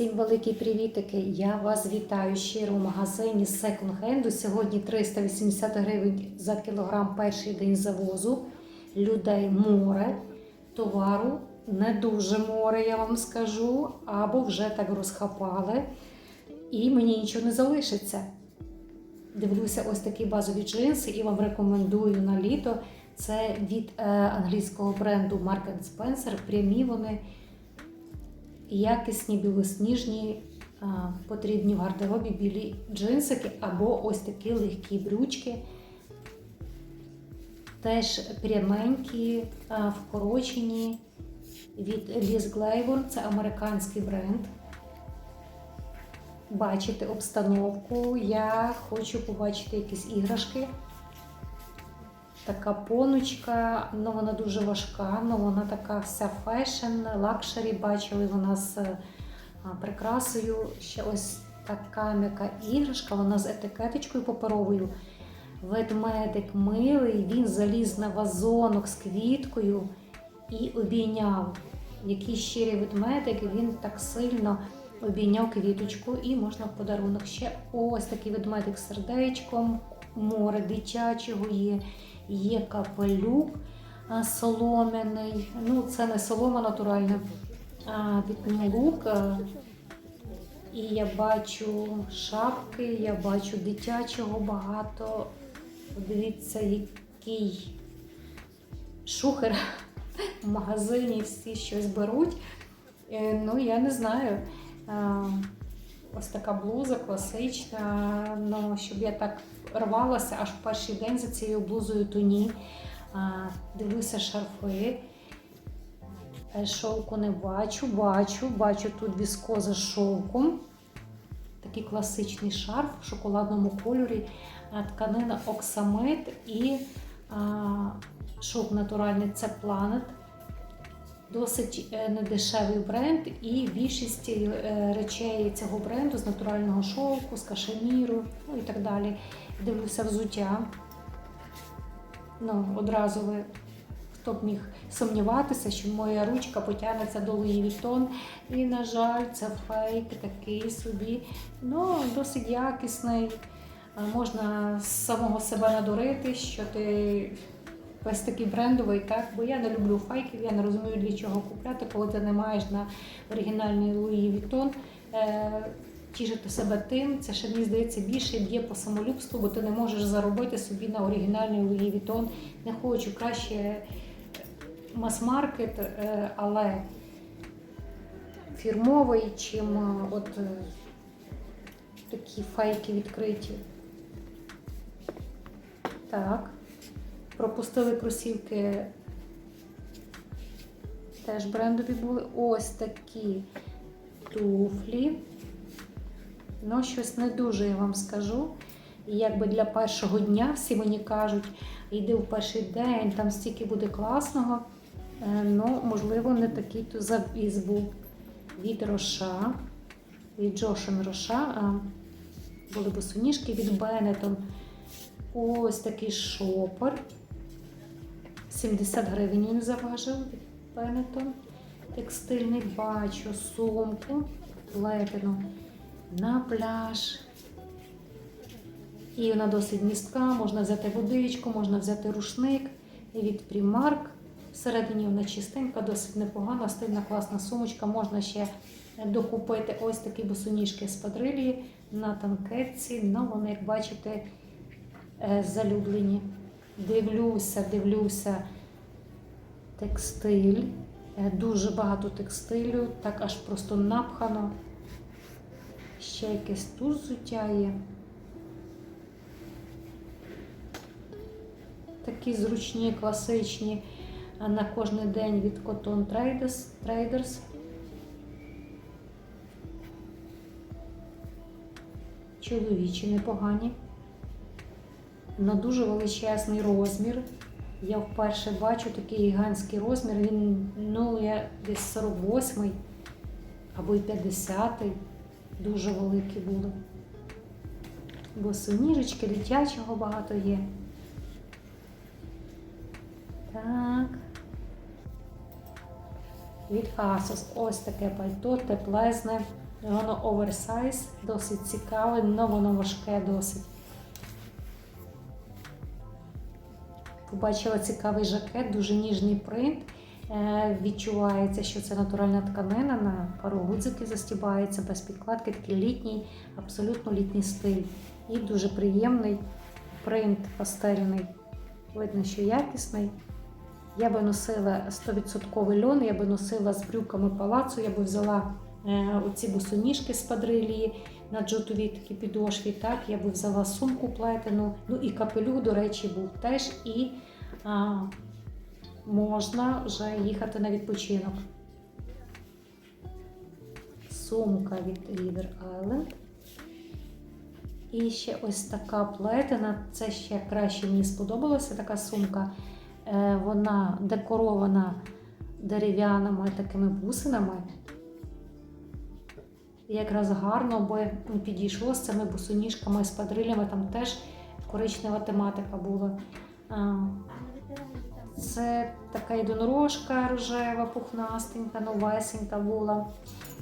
Всім великі привітики! Я вас вітаю щиро в магазині Second Hand. Сьогодні 380 гривень за кілограм перший день завозу. Людей море, товару не дуже море, я вам скажу, або вже так розхапали. І мені нічого не залишиться. Дивлюся ось такі базові джинси і вам рекомендую на літо. Це від е, англійського бренду Mark Spencer. Прямі вони якісні білосніжні, потрібні в гардеробі білі джинсики або ось такі легкі брючки. Теж пряменькі, вкорочені від Liz Glaver. Це американський бренд. Бачите обстановку. Я хочу побачити якісь іграшки. Така поночка, ну вона дуже важка, ну вона така вся фешн, лакшері бачили вона з прикрасою. Ще ось така м'яка іграшка, вона з етикеточкою паперовою. Ведмедик милий, він заліз на вазонок з квіткою і обійняв. Який щирий ведмедик, він так сильно обійняв квіточку і можна в подарунок. Ще ось такий ведмедик з сердечком, море дитячого є. Є капелюк солом'яний. Ну, це не солома натуральна, а лук. І я бачу шапки, я бачу дитячого багато. Дивіться, який шухер в магазині всі щось беруть. Е, Ну, я не знаю. Ось така блуза класична. Ну, щоб я так рвалася аж в перший день за цією блузою, то ні. А, Дивлюся шарфи. Е, Шовку не бачу, бачу, бачу тут віскоза з шовком. Такий класичний шарф в шоколадному кольорі, тканина оксамит і а, шовк натуральний це Planet. Досить е, недешевий бренд, і більшість е, речей цього бренду з натурального шовку, з кашеміру, ну і так далі. Дивлюся взуття. Ну, одразу ви хто б міг сумніватися, що моя ручка потягнеться до Vuitton. І, на жаль, це фейк такий собі. Ну, досить якісний. Можна з самого себе надурити, що ти весь такий брендовий, так? Бо я не люблю файків, я не розумію, для чого купляти, коли ти не маєш на оригінальний Louis Vuitton. Е, Тішити себе тим, це ще мені здається більше б'є по самолюбству, бо ти не можеш заробити собі на оригінальний Louis Vuitton. Не хочу краще мас-маркет, е, але фірмовий, чим е, от е, такі фейки відкриті. Так. Пропустили кросівки. Теж брендові були. Ось такі туфлі. Ну, щось не дуже, я вам скажу. І якби для першого дня всі мені кажуть, йди в перший день, там стільки буде класного. Е, Ну, можливо, не такий то завіз був від Роша, від Джошен Роша, а були босоніжки від Бенетон. Ось такий шопер. 70 гривень він заважив від Бенетон. Текстильний бачу, сумку, плетену на пляж. І вона досить містка, можна взяти водичку, можна взяти рушник і від Primark. Всередині вона чистенька, досить непогана, стильна, класна сумочка. Можна ще докупити ось такі босоніжки з падрилі на танкетці. Ну, вони, як бачите, е, залюблені. Дивлюся, дивлюся текстиль. Е, Дуже багато текстилю, так аж просто напхано. Ще якесь тут взуття є. Такі зручні, класичні на кожний день від Cotton Traders. Traders. Чоловічі непогані. На дуже величезний розмір. Я вперше бачу такий гігантський розмір. Він ну, я десь 48 або й 50 Дуже великі були. Босоніжечки, дитячого багато є. Так. Від Asos ось таке пальто, теплезне. Воно оверсайз, досить цікаве, але воно важке досить. Побачила цікавий жакет, дуже ніжний принт. Е, Відчувається, що це натуральна тканина, на пару гудзики застібається без підкладки, такий літній, абсолютно літній стиль. І дуже приємний принт пастельний. Видно, що якісний. Я би носила 100% льон, я би носила з брюками палацу, я би взяла е, оці босоніжки з падрилії на джутовій такі підошві. Так, я би взяла сумку плетену. Ну і капелюх, до речі, був теж. І а, можна вже їхати на відпочинок. Сумка від River Island. І ще ось така плетена. Це ще краще мені сподобалося така сумка. Е, Вона декорована дерев'яними такими бусинами. Якраз гарно би підійшло з цими босоніжками, з падрилями. Там теж коричнева тематика була. Це така єдинорожка рожева, пухнастенька, новесенька була.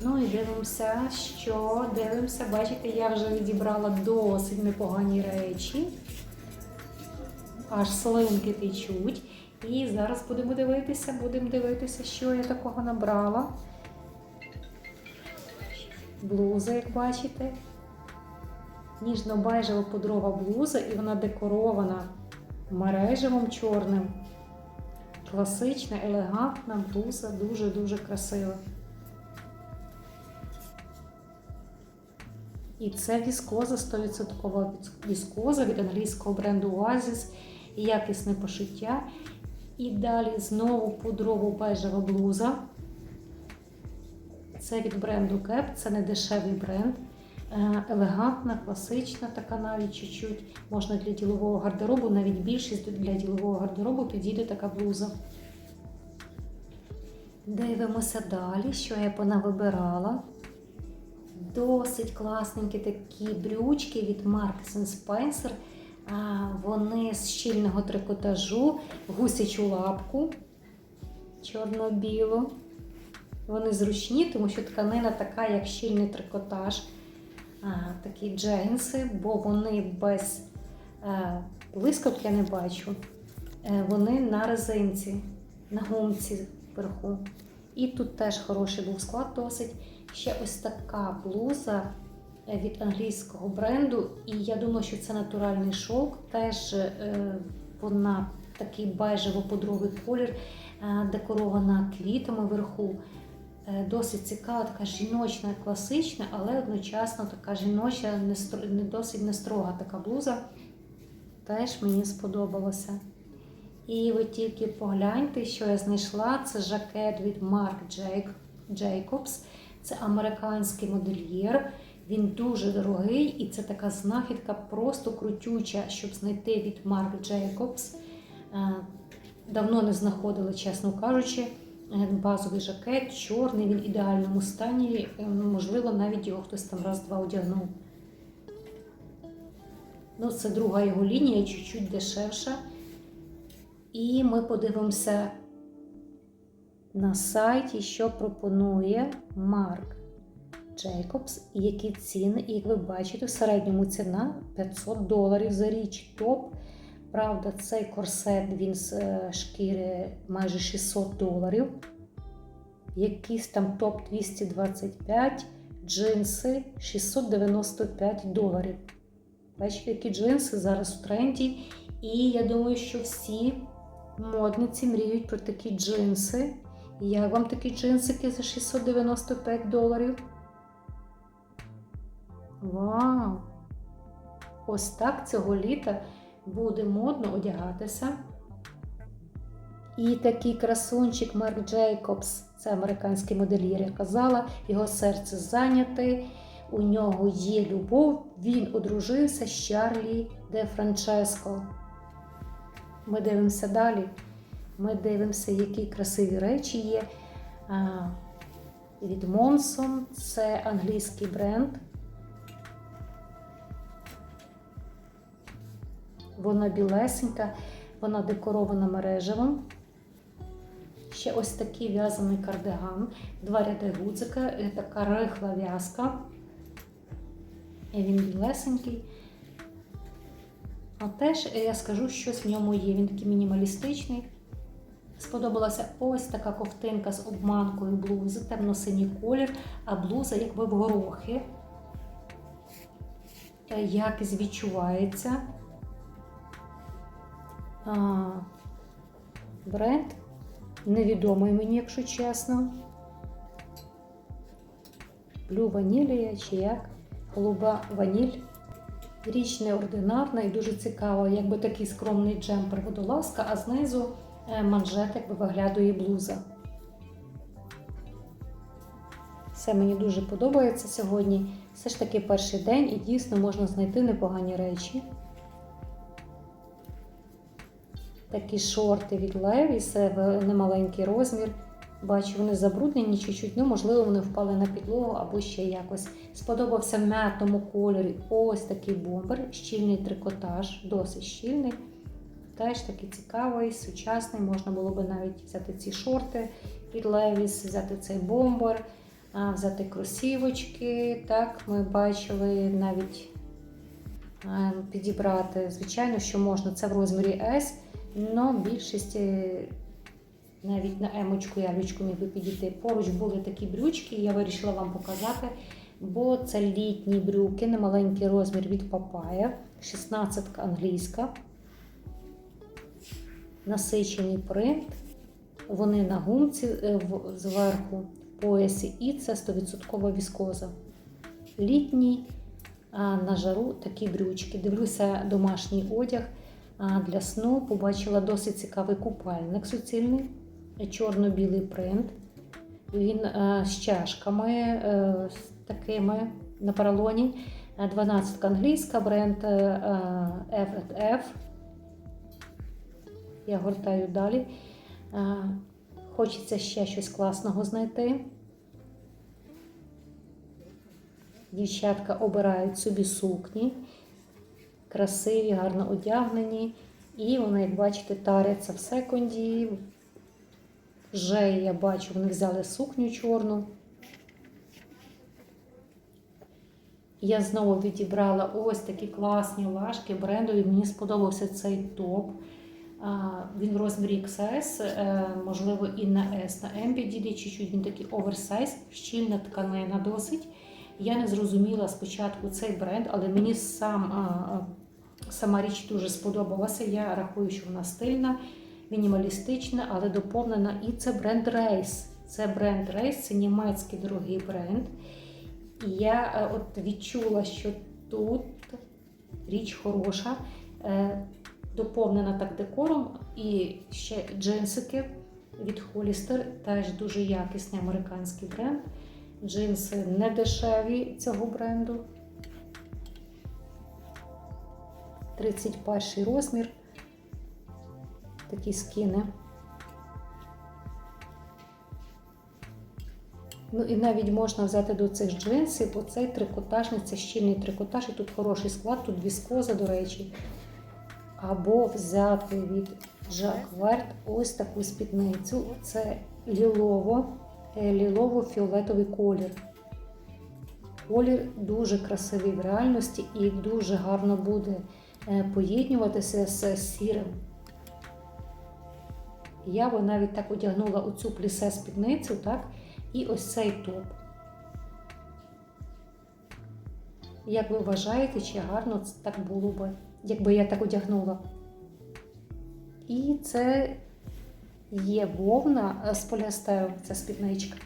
Ну і дивимося, що дивимося. Бачите, я вже відібрала досить непогані речі. Аж слинки течуть. І зараз будемо дивитися, будемо дивитися, що я такого набрала. Блуза, як бачите. Ніжно-бежева пудрова блуза, і вона декорована мережевим чорним. Класична, елегантна блуза, дуже-дуже красива. І це віскоза, 100% віскоза від англійського бренду Oasis, якісне пошиття. І далі знову пудрово бежева блуза. Це від бренду Gap, це не дешевий бренд. Е, Елегантна, класична, така навіть чуть-чуть. Можна для ділового гардеробу, навіть більшість для ділового гардеробу підійде така блуза. Дивимося далі, що я понавибирала. Досить класненькі такі брючки від Marks Spencer. Вони з щільного трикотажу, гусячу лапку чорно-білу. Вони зручні, тому що тканина така, як щільний трикотаж. А, Такі джинси, бо вони без е, блискавки я не бачу. Е, Вони на резинці, на гумці вверху. І тут теж хороший був склад досить. Ще ось така блуза е, від англійського бренду. І я думаю, що це натуральний шовк. Теж вона такий бежево-подровий колір, декорована квітами вверху. Е, Досить цікава, така жіночна, класична, але одночасно така жіноча, не, досить не строга така блуза. Теж мені сподобалося. І ви тільки погляньте, що я знайшла. Це жакет від Jake- Jacobs. Це американський модельєр. Він дуже дорогий, і це така знахідка просто крутюча, щоб знайти від Jacobs. Е, Давно не знаходила, чесно кажучи. Базовий жакет, чорний, він в ідеальному стані. Е, Можливо, навіть його хтось там раз-два одягнув. Ну, це друга його лінія, чуть-чуть дешевша. І ми подивимося на сайті, що пропонує Марк Джейкобс які ціни. І як ви бачите, в середньому ціна 500 доларів за річ. Топ. Правда, цей корсет він з е, шкіри майже 600 доларів. Якийсь там топ 225, джинси 695 доларів. Бачите, які джинси зараз в тренді. І я думаю, що всі модниці мріють про такі джинси. Як вам такі джинсики за 695 доларів? Вау! Ось так цього літа буде модно одягатися. І такий красунчик Марк Джейкобс, це американський модельєр, я казала, його серце зайняте, у нього є любов, він одружився з Чарлі де Франческо. Ми дивимося далі. Ми дивимося, які красиві речі є. Від Монсон, це англійський бренд. Вона білесенька, вона декорована мережевим. Ще ось такий в'язаний кардиган, два ряди гудзика, е, така рихла в'язка. І Він білесенький. А теж е, я скажу, щось в ньому є. Він такий мінімалістичний. Сподобалася ось така ковтинка з обманкою блузи, темно-синій колір, а блуза якби в горохи. Е, Якість відчувається. А, бренд невідомий мені, якщо чесно. Блю ванілія чи як? Голуба ваніль. Річ неординарна і дуже цікава, якби такий скромний джемпер водолазка, а знизу е, манжет якби виглядає блуза. Все мені дуже подобається сьогодні. Все ж таки перший день і дійсно можна знайти непогані речі. Такі шорти від це немаленький розмір. Бачу, вони забруднені чуть-чуть, ну, можливо, вони впали на підлогу або ще якось. Сподобався в м'ятному кольорі ось такий бомбер, щільний трикотаж, досить щільний. Теж такий цікавий, сучасний. Можна було би навіть взяти ці шорти від Levi's, взяти цей бомбер, взяти кросівочки. Так, ми бачили навіть підібрати. Звичайно, що можна. Це в розмірі S, але більшість. навіть на емочку ялючку міг би підійти. Поруч були такі брючки, я вирішила вам показати, бо це літні брюки, немаленький розмір від Папая, 16 англійська. Насичений принт. Вони на гумці е, зверху в поясі, і це 100% віскоза. Літні, а на жару такі брючки. Дивлюся домашній одяг. А для сну побачила досить цікавий купальник суцільний, чорно-білий принт. Він е, з чашками е, з такими на поролоні. 12 англійська, бренд е, F&F. Я гортаю далі. Е, Хочеться ще щось класного знайти. Дівчатка обирають собі сукні, красиві, гарно одягнені. І вони, як бачите, таряться в секунді. Вже я бачу, вони взяли сукню чорну. Я знову відібрала ось такі класні лашки брендові. Мені сподобався цей топ. Він в розмірі XS, е, можливо, і на S, на M підійде чуть-чуть. Він такий оверсайз, щільна тканина досить. Я не зрозуміла спочатку цей бренд, але мені сам, сама річ дуже сподобалася. Я рахую, що вона стильна, мінімалістична, але доповнена. І це бренд Race. Це бренд Race, це німецький дорогий бренд. І я е, от відчула, що тут річ хороша, е, доповнена так декором. І ще джинсики від Hollister, теж дуже якісний американський бренд. Джинси не дешеві цього бренду. 31 розмір. Такі скіни. Ну і навіть можна взяти до цих джинсів оцей трикотажний, це щільний трикотаж, і тут хороший склад, тут віскоза, до речі. Або взяти від Jacquard ось таку спідницю. Це лілово, е, лілово-фіолетовий колір. Колір дуже красивий в реальності і дуже гарно буде е, поєднуватися з сірим. Я би навіть так одягнула оцю плісе спідницю, так? І ось цей топ. Як ви вважаєте, чи гарно це так було би, якби я так одягнула? І це є вовна з поліастеру, ця спідничка.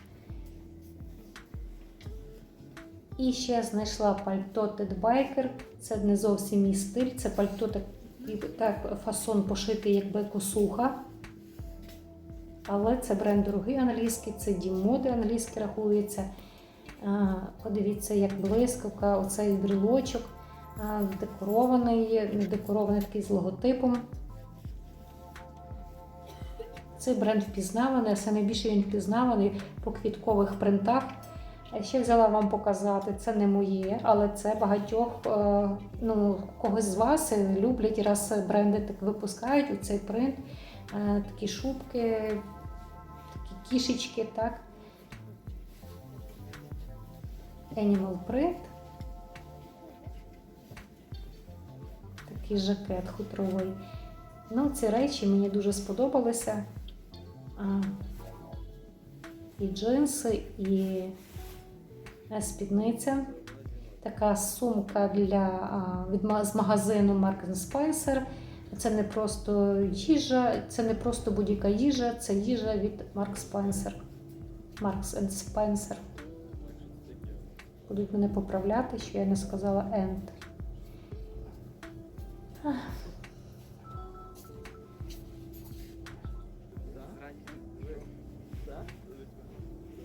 І ще знайшла пальто Biker. Це не зовсім мій стиль, це пальто так, так фасон пошитий, якби косуха. Але це бренд дорогий англійський, це дімоди англійський рахується. Подивіться, як блискавка, оцей брілочок декорований, декорований такий з логотипом. Цей бренд впізнаваний, а саме більше він впізнаваний по квіткових принтах. А Ще взяла вам показати, це не моє, але це багатьох е, ну, когось з вас люблять, раз бренди так випускають у цей принт. Е, Такі шубки такі кішечки, так. Animal Print. Такий жакет хутровий. Ну, ці речі мені дуже сподобалися. І джинси, і спідниця. Така сумка для, від, з магазину Marks Spencer. Це не просто їжа, це не просто будь-яка їжа, це їжа від Marks Spencer. Marks and Spencer. Будуть мене поправляти, що я не сказала and.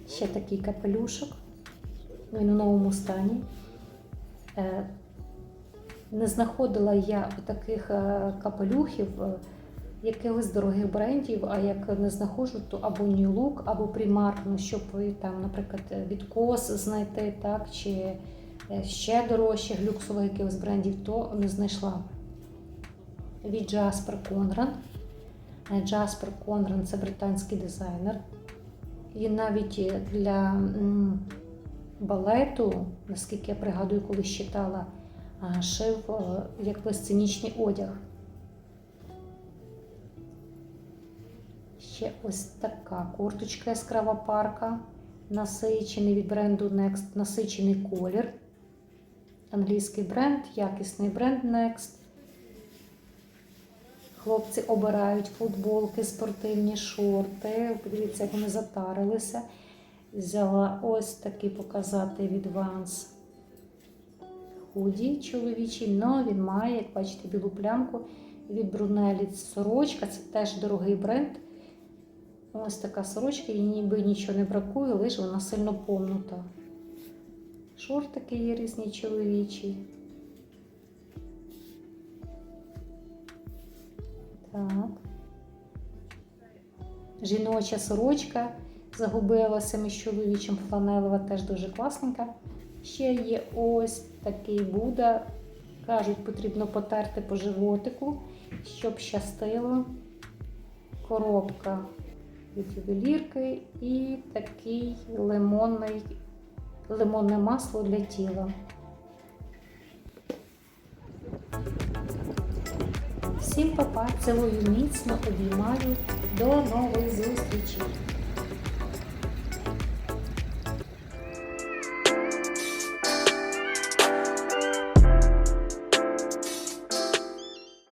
Ще такий капелюшок. Він у новому стані. Е, Не знаходила я таких е, капелюхів е, якихось дорогих брендів, а як не знаходжу, то або New Look, або Primark, ну, щоб там, наприклад, від Кос знайти, так, чи ще дорожчих люксових якихось брендів, то не знайшла. Від Jasper Conran. Jasper Conran це британський дизайнер. І навіть для балету, наскільки я пригадую, коли читала, шив е, якби сценічний одяг. Ще ось така курточка яскрава парка, насичений від бренду Next, насичений колір. Англійський бренд, якісний бренд Next. Хлопці обирають футболки, спортивні шорти. Подивіться, як вони затарилися. Взяла ось такий показати від Vans худі чоловічий, але він має, як бачите, білу плямку від Брунелі. Сорочка, це теж дорогий бренд. Ось така сорочка, їй ніби нічого не бракує, лише вона сильно помнута. Шортики є різні чоловічі. Так. Жіноча сорочка загубилася між чоловічим фланелева, теж дуже класненька. Ще є ось такий Буда. Кажуть, потрібно потерти по животику, щоб щастило. Коробка від ювелірки і такий лимонний, лимонне масло для тіла. Всім папа, цілую міцно, обіймаю. До нових зустрічей!